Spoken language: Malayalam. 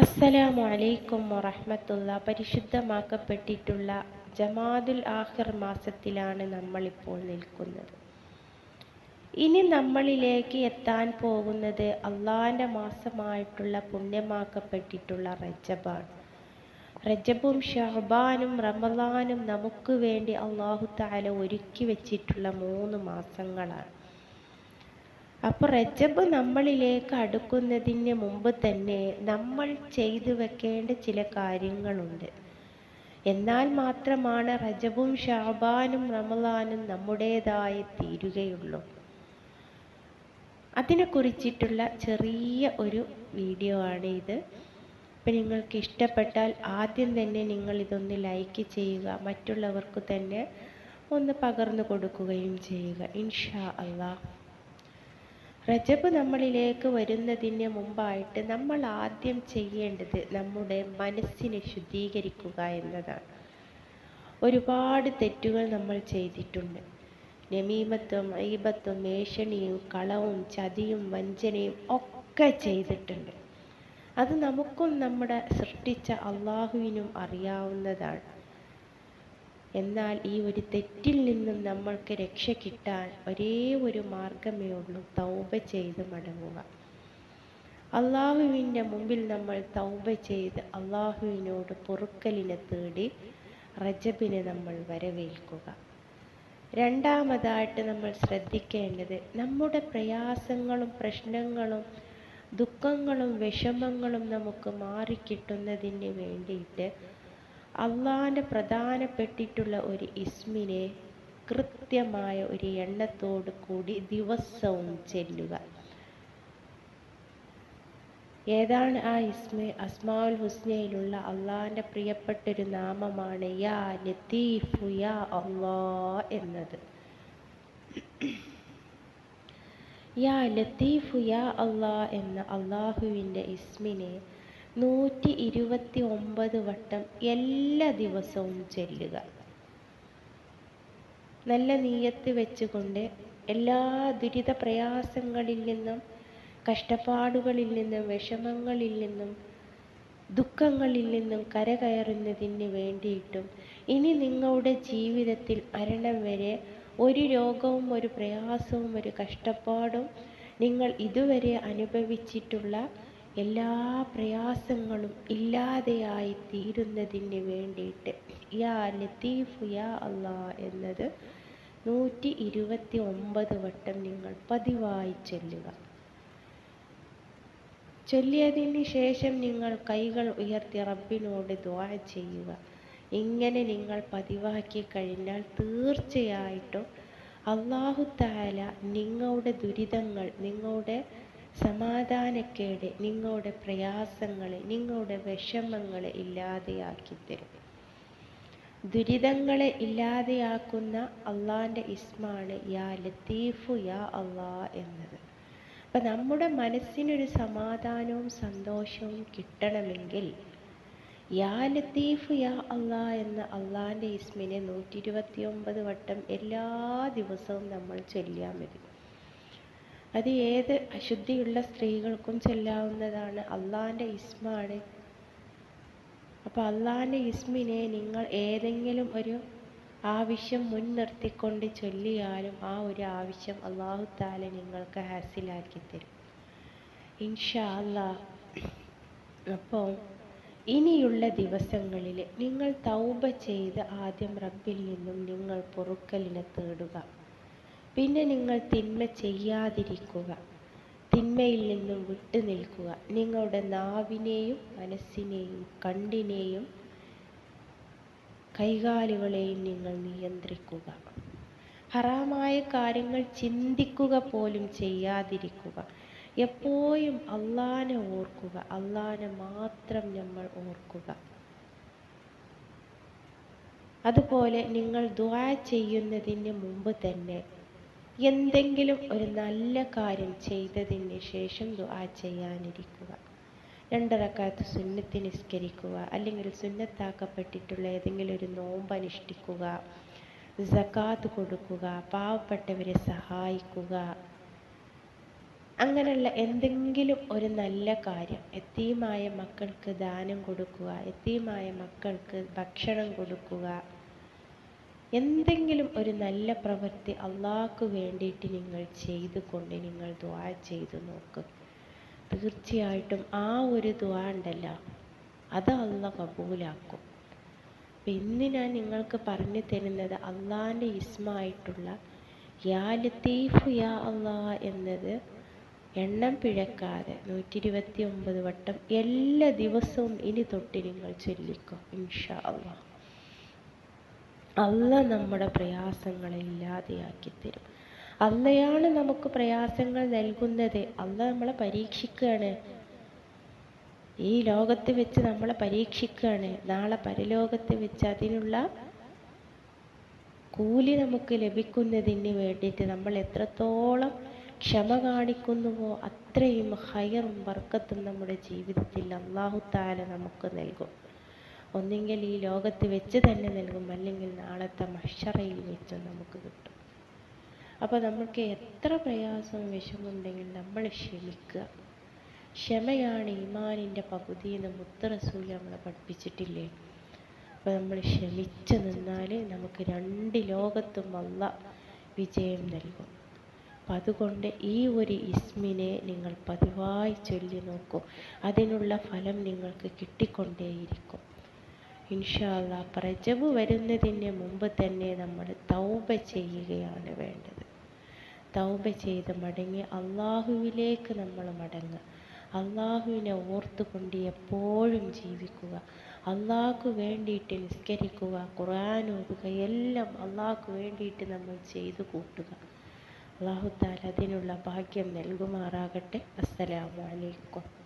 അസ്സലാമു അലൈക്കും വറഹമത്തുള്ള പരിശുദ്ധമാക്കപ്പെട്ടിട്ടുള്ള ജമാദുൽ ആഹിർ മാസത്തിലാണ് നമ്മളിപ്പോൾ നിൽക്കുന്നത്. ഇനി നമ്മളിലേക്ക് എത്താൻ പോകുന്നത് അള്ളാഹിന്റെ മാസമായിട്ടുള്ള പുണ്യമാക്കപ്പെട്ടിട്ടുള്ള റജബാണ്. റജബും ഷഹബാനും റമദാനും നമുക്ക് വേണ്ടി അള്ളാഹു താല ഒരുക്കി വെച്ചിട്ടുള്ള മൂന്ന് മാസങ്ങളാണ്. അപ്പോൾ റജബ് നമ്മളിലേക്ക് അടുക്കുന്നതിന് മുമ്പ് തന്നെ നമ്മൾ ചെയ്തു വെക്കേണ്ട ചില കാര്യങ്ങളുണ്ട്. എന്നാൽ മാത്രമാണ് റജബും ഷാബാനും റമലാനും നമ്മുടേതായി തീരുകയുള്ളൂ. അതിനെക്കുറിച്ചിട്ടുള്ള ചെറിയ ഒരു വീഡിയോ ആണ് ഇത്. അപ്പം നിങ്ങൾക്ക് ഇഷ്ടപ്പെട്ടാൽ ആദ്യം തന്നെ നിങ്ങൾ ഇതൊന്ന് ലൈക്ക് ചെയ്യുക മറ്റുള്ളവർക്ക് തന്നെ ഒന്ന് പകർന്നു കൊടുക്കുകയും ചെയ്യുക. ഇൻഷാ അള്ളാഹ് റജബ് നമ്മളിലേക്ക് വരുന്നതിന് മുമ്പായിട്ട് നമ്മൾ ആദ്യം ചെയ്യേണ്ടത് നമ്മുടെ മനസ്സിനെ ശുദ്ധീകരിക്കുക എന്നതാണ്. ഒരുപാട് തെറ്റുകൾ നമ്മൾ ചെയ്തിട്ടുണ്ട്. നമീമത്വം ഐബത്വം ഏഷണിയും കളവും ചതിയും വഞ്ചനയും ഒക്കെ ചെയ്തിട്ടുണ്ട്. അത് നമുക്കും നമ്മുടെ സൃഷ്ടിച്ച അള്ളാഹുവിനും അറിയാവുന്നതാണ്. എന്നാൽ ഈ ഒരു തെറ്റിൽ നിന്നും നമ്മൾക്ക് രക്ഷ കിട്ടാൻ ഒരേ ഒരു മാർഗമേ ഉള്ളൂ തൗബ ചെയ്ത് മടങ്ങുക. അള്ളാഹുവിന്റെ മുമ്പിൽ നമ്മൾ തൗബ ചെയ്ത് അള്ളാഹുവിനോട് പൊറുക്കലിനെ തേടി റജബിനെ നമ്മൾ വരവേൽക്കുക. രണ്ടാമതായിട്ട് നമ്മൾ ശ്രദ്ധിക്കേണ്ടത് നമ്മുടെ പ്രയാസങ്ങളും പ്രശ്നങ്ങളും ദുഃഖങ്ങളും വിഷമങ്ങളും നമുക്ക് മാറിക്കിട്ടുന്നതിന് വേണ്ടിയിട്ട് അള്ളാഹിന്റെ പ്രധാനപ്പെട്ടിട്ടുള്ള ഒരു ഇസ്മിനെ കൃത്യമായ ഒരു എണ്ണത്തോടു കൂടി ദിവസവും ചെല്ലുക. ഏതാണ് ആ ഇസ്മ? അസ്മാഉൽ ഹുസ്നയിലുള്ള അള്ളാഹിന്റെ പ്രിയപ്പെട്ടൊരു നാമമാണ് യാ ലത്തീഫു യാ അള്ളാ എന്നത്. യാ ലത്തീഫു യാ അള്ളാ എന്ന അള്ളാഹുവിന്റെ ഇസ്മിനെ നൂറ്റി ഇരുപത്തി ഒമ്പത് വട്ടം എല്ലാ ദിവസവും ചെല്ലുക. നല്ല നീയത്ത് വെച്ചുകൊണ്ട് എല്ലാ ദുരിത പ്രയാസങ്ങളിൽ നിന്നും കഷ്ടപ്പാടുകളിൽ നിന്നും വിഷമങ്ങളിൽ നിന്നും ദുഃഖങ്ങളിൽ നിന്നും കരകയറുന്നതിന് വേണ്ടിയിട്ടും ഇനി നിങ്ങളുടെ ജീവിതത്തിൽ മരണം വരെ ഒരു രോഗവും ഒരു പ്രയാസവും ഒരു കഷ്ടപ്പാടും നിങ്ങൾ ഇതുവരെ അനുഭവിച്ചിട്ടുള്ള എല്ലാ പ്രയാസങ്ങളും ഇല്ലാതെയായി തീരുന്നതിന് വേണ്ടിയിട്ട്. യാ ലത്തീഫ് യാ അള്ളാ എന്നത് നൂറ്റി ഇരുപത്തി ഒമ്പത് വട്ടം നിങ്ങൾ പതിവായി ചൊല്ലുക. ചൊല്ലിയതിന് ശേഷം നിങ്ങൾ കൈകൾ ഉയർത്തി റബ്ബിനോട് ദ്വാ ചെയ്യുക. ഇങ്ങനെ നിങ്ങൾ പതിവാക്കി കഴിഞ്ഞാൽ തീർച്ചയായിട്ടും അള്ളാഹു താല നിങ്ങളുടെ ദുരിതങ്ങൾ നിങ്ങളുടെ സമാധാനക്കേട് നിങ്ങളുടെ പ്രയാസങ്ങളെ നിങ്ങളുടെ വിഷമങ്ങളെ ഇല്ലാതെയാക്കി തരും. ദുരിതങ്ങളെ ഇല്ലാതെയാക്കുന്ന അള്ളാന്റെ ഇസ്മാണ് യാ ലത്തീഫു യാ അള്ളാ എന്നത്. അപ്പം നമ്മുടെ മനസ്സിനൊരു സമാധാനവും സന്തോഷവും കിട്ടണമെങ്കിൽ യാ ലത്തീഫ് യാ അള്ളാ എന്ന അള്ളാന്റെ ഇസ്മിനെ നൂറ്റി ഇരുപത്തി ഒമ്പത് വട്ടം എല്ലാ ദിവസവും നമ്മൾ ചൊല്ലിയാൽ മതി. അത് ഏത് അശുദ്ധിയുള്ള സ്ത്രീകൾക്കും ചൊല്ലാവുന്നതാണ്. അള്ളാന്റെ ഇസ്മാണ്. അപ്പോൾ അള്ളാന്റെ ഇസ്മിനെ നിങ്ങൾ ഏതെങ്കിലും ഒരു ആവശ്യം മുൻനിർത്തിക്കൊണ്ട് ചൊല്ലിയാലും ആ ഒരു ആവശ്യം അള്ളാഹു താല നിങ്ങൾക്ക് ഹാസിലാക്കി തരും. ഇൻഷാ അല്ലാ അപ്പോൾ ഇനിയുള്ള ദിവസങ്ങളിൽ നിങ്ങൾ തൗബ ചെയ്ത് ആദ്യം റബ്ബിൽ നിന്നും നിങ്ങൾ പൊറുക്കലിനെ തേടുക. പിന്നെ നിങ്ങൾ തിന്മ ചെയ്യാതിരിക്കുക. തിന്മയിൽ നിന്നും വിട്ടു നിൽക്കുക. നിങ്ങളുടെ നാവിനെയും മനസ്സിനെയും കണ്ണിനെയും കൈകാലുകളെയും നിങ്ങൾ നിയന്ത്രിക്കുക. ഹറാമായ കാര്യങ്ങൾ ചിന്തിക്കുക പോലും ചെയ്യാതിരിക്കുക. എപ്പോഴും അള്ളാനെ ഓർക്കുക. അള്ളാനെ മാത്രം നമ്മൾ ഓർക്കുക. അതുപോലെ നിങ്ങൾ ദ്വാ ചെയ്യുന്നതിന് മുമ്പ് തന്നെ എന്തെങ്കിലും ഒരു നല്ല കാര്യം ചെയ്തതിന് ശേഷം ദുആ ചെയ്യാനിരിക്കുക. രണ്ടറക്കാത്ത് സുന്നത്ത് നിസ്കരിക്കുക അല്ലെങ്കിൽ സുന്നത്താക്കപ്പെട്ടിട്ടുള്ള ഏതെങ്കിലും ഒരു നോമ്പ് അനുഷ്ഠിക്കുക സക്കാത്ത് കൊടുക്കുക പാവപ്പെട്ടവരെ സഹായിക്കുക. അങ്ങനെയുള്ള എന്തെങ്കിലും ഒരു നല്ല കാര്യം എത്തിയുമായ മക്കൾക്ക് ദാനം കൊടുക്കുക എത്തിയുമായ മക്കൾക്ക് ഭക്ഷണം കൊടുക്കുക. എന്തെങ്കിലും ഒരു നല്ല പ്രവൃത്തി അള്ളാഹ്ക്ക് വേണ്ടിയിട്ട് നിങ്ങൾ ചെയ്തുകൊണ്ട് നിങ്ങൾ ദ്വാ ചെയ്തു നോക്ക്. തീർച്ചയായിട്ടും ആ ഒരു ദ്വാ ഉണ്ടല്ലോ അത് അള്ള കബൂലാക്കും. അപ്പം ഇന്ന് ഞാൻ നിങ്ങൾക്ക് പറഞ്ഞു തരുന്നത് അള്ളാഹിന്റെ ഇസ്മായിട്ടുള്ള യാ ലത്തീഫ് യാ അള്ളാ എന്നത് എണ്ണം പിഴക്കാതെ നൂറ്റി ഇരുപത്തി ഒമ്പത് വട്ടം എല്ലാ ദിവസവും ഇനി തൊട്ട് നിങ്ങൾ ചൊല്ലിക്കോ ഇൻഷാ അള്ളാ അല്ല നമ്മുടെ പ്രയാസങ്ങളെ ഇല്ലാതെയാക്കി തരും. അല്ലയാണ് നമുക്ക് പ്രയാസങ്ങൾ നൽകുന്നത്. അല്ല നമ്മളെ പരീക്ഷിക്കുകയാണ് ഈ ലോകത്ത് വെച്ച് നമ്മളെ പരീക്ഷിക്കുകയാണ് നാളെ പരലോകത്ത് വെച്ച് അതിനുള്ള കൂലി നമുക്ക് ലഭിക്കുന്നതിന് വേണ്ടിയിട്ട് നമ്മൾ എത്രത്തോളം ക്ഷമ കാണിക്കുന്നുവോ അത്രയും ഹയറും വർക്കത്തും നമ്മുടെ ജീവിതത്തിൽ അള്ളാഹു താല നമുക്ക് നൽകും. ഒന്നെങ്കിൽ ഈ ലോകത്ത് വെച്ച് തന്നെ നൽകും അല്ലെങ്കിൽ നാളത്തെ മഷറയിൽ വെച്ച് നമുക്ക് കിട്ടും. അപ്പോൾ നമുക്ക് എത്ര പ്രയാസം വിഷമുണ്ടെങ്കിൽ നമ്മൾ ക്ഷമിക്കുക. ക്ഷമയാണ് ഈമാനിന്റെ പകുതി എന്ന് നമ്മളെ പഠിപ്പിച്ചിട്ടില്ലേ? അപ്പോൾ നമ്മൾ ക്ഷമിച്ചു നിന്നാൽ നമുക്ക് രണ്ട് ലോകത്തും വന്ന വിജയം നൽകും. അപ്പം അതുകൊണ്ട് ഈ ഒരു ഇസ്മിനെ നിങ്ങൾ പതിവായി ചൊല്ലി നോക്കൂ. അതിനുള്ള ഫലം നിങ്ങൾക്ക് കിട്ടിക്കൊണ്ടേയിരിക്കും. ഇൻഷാല്ല പ്രജവ് വരുന്നതിന് മുമ്പ് തന്നെ നമ്മൾ തൗബ ചെയ്യുകയാണ് വേണ്ടത്. തൗബ ചെയ്ത് മടങ്ങി അള്ളാഹുവിലേക്ക് നമ്മൾ മടങ്ങുക. അള്ളാഹുവിനെ ഓർത്തുകൊണ്ട് എപ്പോഴും ജീവിക്കുക. അള്ളാഹ്ക്ക് വേണ്ടിയിട്ട് നിസ്കരിക്കുക ഖുർആൻ ഓതുക എല്ലാം അള്ളാഹ്ക്ക് വേണ്ടിയിട്ട് നമ്മൾ ചെയ്തു കൂട്ടുക. അള്ളാഹു താല അതിനുള്ള ഭാഗ്യം നൽകുമാറാകട്ടെ. അസ്സലാമു അലൈക്കും.